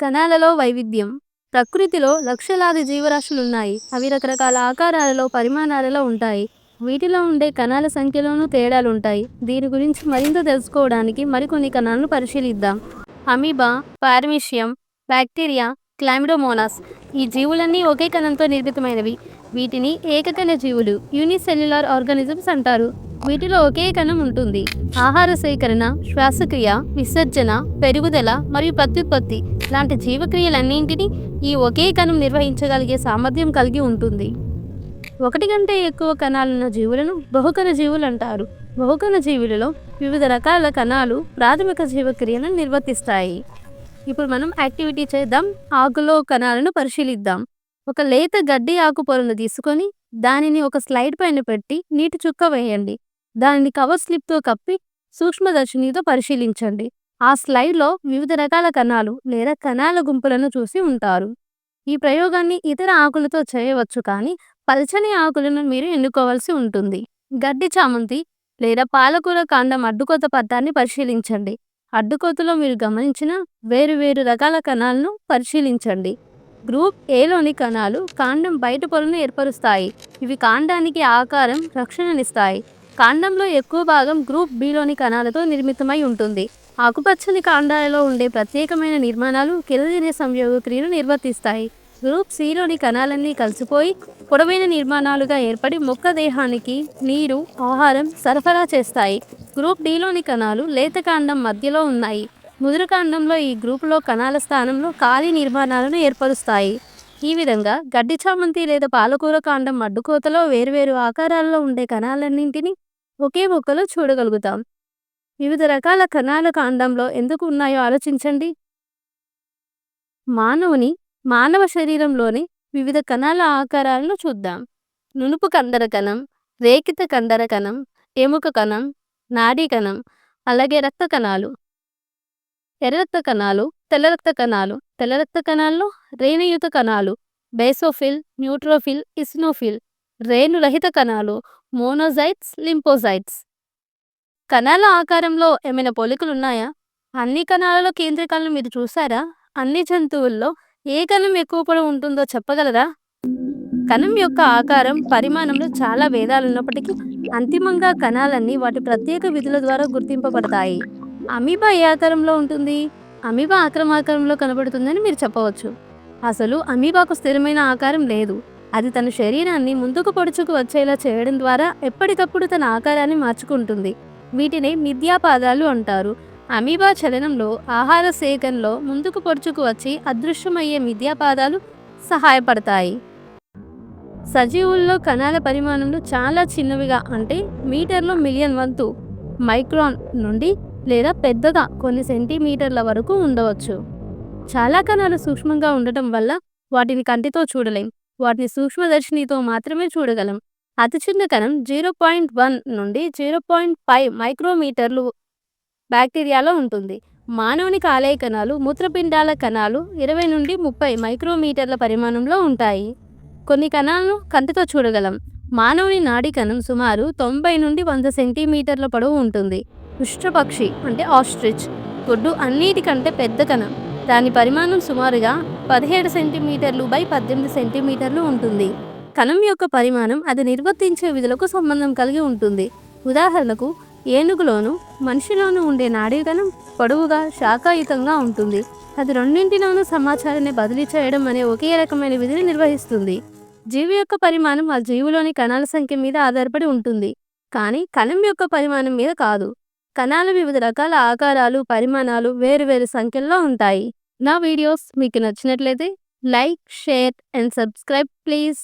కణాలలో వైవిధ్యం ప్రకృతిలో లక్షలాది జీవరాశులున్నాయి. అవి రకరకాల ఆకారాలలో పరిమాణాలలో ఉంటాయి. వీటిలో ఉండే కణాల సంఖ్యలోనూ తేడాలుంటాయి. దీని గురించి మరింత తెలుసుకోవడానికి మరికొన్ని కణాలను పరిశీలిద్దాం. అమీబా పార్మిషియం బ్యాక్టీరియా క్లామిడోమోనాస్ ఈ జీవులన్నీ ఒకే కణంతో నిర్మితమైనవి. వీటిని ఏకకణ జీవులు యూనిసెల్యులార్ ఆర్గానిజమ్స్ అంటారు. వీటిలో ఒకే కణం ఉంటుంది. ఆహార సేకరణ శ్వాసక్రియ విసర్జన పెరుగుదల మరియు ప్రత్యుత్పత్తి లాంటి జీవక్రియలన్నింటినీ ఈ ఒకే కణం నిర్వహించగలిగే సామర్థ్యం కలిగి ఉంటుంది. ఒకటి కంటే ఎక్కువ కణాలున్న జీవులను బహుకణ జీవులు అంటారు. బహుకణ జీవులలో వివిధ రకాల కణాలు ప్రాథమిక జీవక్రియను నిర్వర్తిస్తాయి. ఇప్పుడు మనం యాక్టివిటీ చేద్దాం. ఆకులో కణాలను పరిశీలిద్దాం. ఒక లేత గడ్డి ఆకు పొరను తీసుకొని దానిని ఒక స్లైడ్ పైన పెట్టి నీటి చుక్క వేయండి. దానిని కవర్ స్లిప్తో కప్పి సూక్ష్మదర్శినితో పరిశీలించండి. ఆ స్లైడ్లో వివిధ రకాల కణాలు లేదా కణాల గుంపులను చూసి ఉంటారు. ఈ ప్రయోగాన్ని ఇతర ఆకులతో చేయవచ్చు కానీ పల్చని ఆకులను మీరు ఎన్నుకోవాల్సి ఉంటుంది. గడ్డి చామంతి లేదా పాలకూర కాండం అడ్డుకోత పట్టాన్ని పరిశీలించండి. అడ్డుకోతలో మీరు గమనించిన వేరు వేరు రకాల కణాలను పరిశీలించండి. గ్రూప్ ఏలోని కణాలు కాండం బయట పొరను ఏర్పరుస్తాయి. ఇవి కాండానికి ఆకారం రక్షణనిస్తాయి. కాండంలో ఎక్కువ భాగం గ్రూప్ బిలోని కణాలతో నిర్మితమై ఉంటుంది. ఆకుపచ్చని కాండాలలో ఉండే ప్రత్యేకమైన నిర్మాణాలు కిరదీనే సంయోగ క్రియను నిర్వర్తిస్తాయి. గ్రూప్ సిలోని కణాలన్నీ కలిసిపోయి పొడవైన నిర్మాణాలుగా ఏర్పడి మొక్క దేహానికి నీరు ఆహారం సరఫరా చేస్తాయి. గ్రూప్ డిలోని కణాలు లేత కాండం మధ్యలో ఉన్నాయి. ముదురు కాండంలో ఈ గ్రూపులో కణాల స్థానంలో ఖాళీ నిర్మాణాలను ఏర్పరుస్తాయి. ఈ విధంగా గడ్డి చామంతి లేదా పాలకూర కాండం అడ్డుకోతలో వేరువేరు ఆకారాల్లో ఉండే కణాలన్నింటినీ ఒకే మొక్కలో చూడగలుగుతాం. వివిధ రకాల కణాల కాండంలో ఎందుకు ఉన్నాయో ఆలోచించండి. మానవుని మానవ శరీరంలోని వివిధ కణాల ఆకారాలను చూద్దాం. నునుపు కందర కణం రేఖిత కందర కణం ఎముక కణం నాడీ కణం అలాగే రక్త కణాలు. ఎర్ర రక్త కణాలు తెల్ల రక్త కణాలు తెల్ల రక్త కణాల్లో రేణుయుత కణాలు బేసోఫిల్ న్యూట్రోఫిల్ ఇస్నోఫిల్ రేణురహిత కణాలు మోనోజైట్స్ లింపోజైట్స్. కణాల ఆకారంలో ఏమైనా పోలికలు ఉన్నాయా అన్ని కణాలలో కేంద్రకాలను మీరు చూసారా? అన్ని జంతువుల్లో ఏ కణం ఎక్కువ పొడవు ఉంటుందో చెప్పగలరా? కణం యొక్క ఆకారం పరిమాణంలో చాలా భేదాలు ఉన్నప్పటికీ అంతిమంగా కణాలన్నీ వాటి ప్రత్యేక విధుల ద్వారా గుర్తింపబడతాయి. అమీబా ఏ ఆకారంలో ఉంటుంది? అమీబా ఆక్రమాకారంలో కనబడుతుందని మీరు చెప్పవచ్చు. అసలు అమీబాకు స్థిరమైన ఆకారం లేదు. అది తన శరీరాన్ని ముందుకు పొడుచుకు వచ్చేలా చేయడం ద్వారా ఎప్పటికప్పుడు తన ఆకారాన్ని మార్చుకుంటుంది. వీటిని మిథ్యాపాదాలు అంటారు. అమీబా చలనంలో ఆహార సేకరణలో ముందుకు పొడుచుకు వచ్చి అదృశ్యమయ్యే మిథ్యాపాదాలు సహాయపడతాయి. సజీవుల్లో కణాల పరిమాణంలో చాలా చిన్నవిగా అంటే మీటర్లో మిలియన్ వంతు మైక్రాన్ నుండి లేదా పెద్దగా కొన్ని సెంటీమీటర్ల వరకు ఉండవచ్చు. చాలా కణాలు సూక్ష్మంగా ఉండటం వల్ల వాటిని కంటితో చూడలేం. వాటిని సూక్ష్మదర్శినితో మాత్రమే చూడగలం. అతి చిన్న కణం జీరో పాయింట్ వన్ నుండి జీరో పాయింట్ ఫైవ్ మైక్రోమీటర్లు బ్యాక్టీరియాలో ఉంటుంది. మానవుని కాలేయ కణాలు మూత్రపిండాల కణాలు ఇరవై నుండి ముప్పై మైక్రోమీటర్ల పరిమాణంలో ఉంటాయి. కొన్ని కణాలను కంటితో చూడగలం. మానవుని నాడి కణం సుమారు తొంభై నుండి వంద సెంటీమీటర్ల పొడవు ఉంటుంది. ఉష్ట్రపక్షి అంటే ఆస్ట్రిచ్. గుడ్డు అన్నిటికంటే పెద్ద కణం. దాని పరిమాణం సుమారుగా పదిహేడు సెంటీమీటర్లు బై పద్దెనిమిది సెంటీమీటర్లు ఉంటుంది. కణం యొక్క పరిమాణం అది నిర్వర్తించే విధులకు సంబంధం కలిగి ఉంటుంది. ఉదాహరణకు ఏనుగులోను మనిషిలోనూ ఉండే నాడీ కణం పొడవుగా శాఖాయుతంగా ఉంటుంది. అది రెండింటిలోనూ సమాచారాన్ని బదిలీ చేయడం అనే ఒకే రకమైన విధిని నిర్వహిస్తుంది. జీవి యొక్క పరిమాణం ఆ జీవులోని కణాల సంఖ్య మీద ఆధారపడి ఉంటుంది. కానీ కణం యొక్క పరిమాణం మీద కాదు. కణాల వివిధ రకాల ఆకారాలు పరిమాణాలు వేరువేరు సంఖ్యల్లో ఉంటాయి. నా వీడియోస్ మీకు నచ్చినట్లయితే like share and subscribe please.